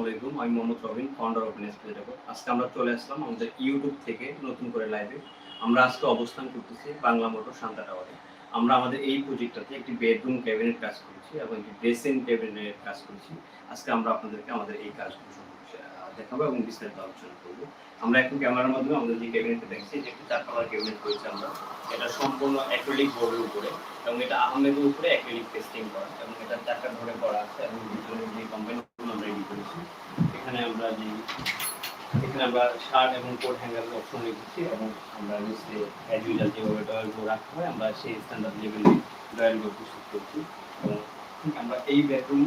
আলাইকুম, আমি Mohammad Robin founder open space আজকে আমরা চলে আসলাম আমাদের ইউটিউব থেকে নতুন করে লাইভে আমরা আজকে অবস্থান করতেছি বাংলা মোটর শান্তা টাওয়ারে। আমরা আমাদের এই প্রজেক্টটাতে একটি বেডরুম ক্যাবিনেট কাজ করেছি এবং একটি ড্রেসিং ক্যাবিনেট কাজ করেছি। আজকে আমরা আপনাদেরকে আমাদের এই কাজগুলো দেখাবো এবং বিস্তারিত আলোচনা করব। আমরা এখন ক্যামেরার মাধ্যমে আমাদের যে ক্যাবিনেটটা দেখছি এটা একটি চার কালার ক্যাবিনেট করেছি আমরা, এটা সম্পূর্ণ অ্যাক্রিলিক বোর্ডের উপরে এবং এটা আহমেদের উপরে অ্যাক্রিলিক পেস্টিং করা এবং এটা চারটা ধরে করা আছে এবং ভিতরে যে কোম্পানিগুলো আমরা রেডি করেছি এখানে আমরা যে এখানে আমরা শার্ট এবং কোট হ্যাঙ্গারের অপশন রেখেছি এবং আমরা নিচে অ্যাজ ইউজাল যেভাবে ডয়েলগুলো রাখতে হয়, আমরা সেই স্ট্যান্ডার্ড লেভেলে ডয়েলগুলো প্রস্তুত করছি। এবং আমরা এই বেডরুম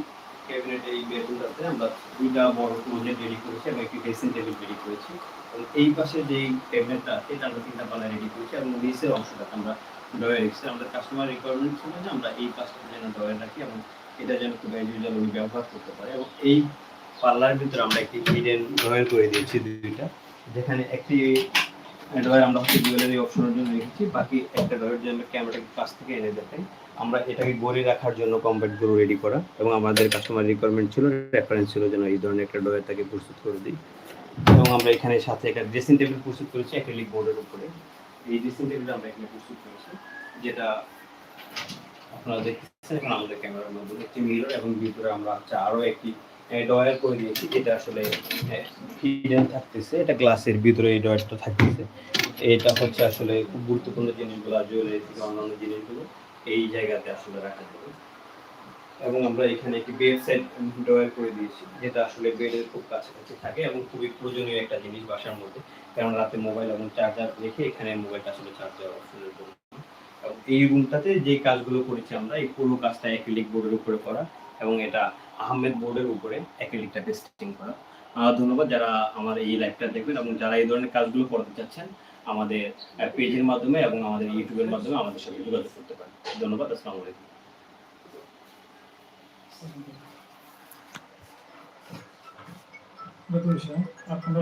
ক্যাবিনেট এই বেডরুমটাতে আমরা দুইটা বড় ক্লোজেট রেডি করেছি এবং একটি ড্রেসিং টেবিল রেডি করেছি। এবং এই পাশে যে ক্যাবিনেটটা আছে এটা আমরা তিনটা পাল্লা রেডি করেছি এবং নিচের অংশটাতে আমরা ডয়ার রেখেছি। আমাদের কাস্টমার রিকোয়ারমেন্ট ছিল যে আমরা এই পাশটা যেন ডয়ার রাখি এবং এটা যেন খুব অ্যাজ ইউজাল ব্যবহার করতে পারে। এবং এই পাল্লার ভিতরে আমরা একটি হিডেন ডয়ার করে দিয়েছি দুইটা। যেখানে একটি ড্রয়ার আমরা হচ্ছে জুয়েলারি অপশনের জন্য রেখেছি। বাকি একটা ডয়ার জন্য ক্যামেরাটাকে কাছ থেকে এনে দেখাই। আমরা এটাকে গড়ে রাখার জন্য কম্প্যাক্টগুলো রেডি করা এবং আমাদের কাস্টমার রিকোয়ারমেন্ট ছিল রেফারেন্স ছিল যেন এই ধরনের একটা ডয়ার তাকে প্রস্তুত করে দিই। এবং আমরা এখানে সাথে একটা ড্রেসিং টেবিল প্রস্তুত করেছি অ্যাক্রিলিক বোর্ডের উপরে। এই ড্রেসিং টেবিলটা আমরা এখানে প্রস্তুত করেছি, যেটা আপনারা দেখতেছেন। এখন আমাদের ক্যামেরার মাধ্যমে একটি মিরর এবং ভিতরে আমরা হচ্ছে আরও একটি ডয়ার করে দিয়েছি, যেটা আসলে হিডেন থাকতেছে। এটা গ্লাসের ভিতরে এই ডয়ারটা থাকতেছে। এটা হচ্ছে আসলে খুব গুরুত্বপূর্ণ জিনিসগুলো জুয়েলারি থেকে অন্যান্য জিনিসগুলো এই জায়গাতে আসলে রাখা যাবে। এবং আমরা এখানে একটি বেড ডয়ার করে দিয়েছি, যেটা আসলে বেডের খুব কাছাকাছি থাকে এবং খুবই প্রয়োজনীয় একটা জিনিস বাসার মধ্যে। কারণ রাতে মোবাইল এবং চার্জার রেখে এখানে মোবাইলটা আসলে চার্জ দেওয়ার অপশনের এই রুমটাতে যে কাজগুলো করেছি আমরা, এই পুরো কাজটা অ্যাক্রিলিক বোর্ডের উপরে করা। এবং এটা আহমেদ বোর্ডের উপরে অ্যাক্রিলিকটা পেস্টিং করা। ধন্যবাদ যারা আমার এই লাইভটা দেখবেন এবং যারা এই ধরনের কাজগুলো করতে চাচ্ছেন, আমাদের পেজের মাধ্যমে এবং আমাদের ইউটিউবের মাধ্যমে আমাদের সাথে যোগাযোগ করতে পারেন। ধন্যবাদ, আসসালামু আলাইকুম। আপনারা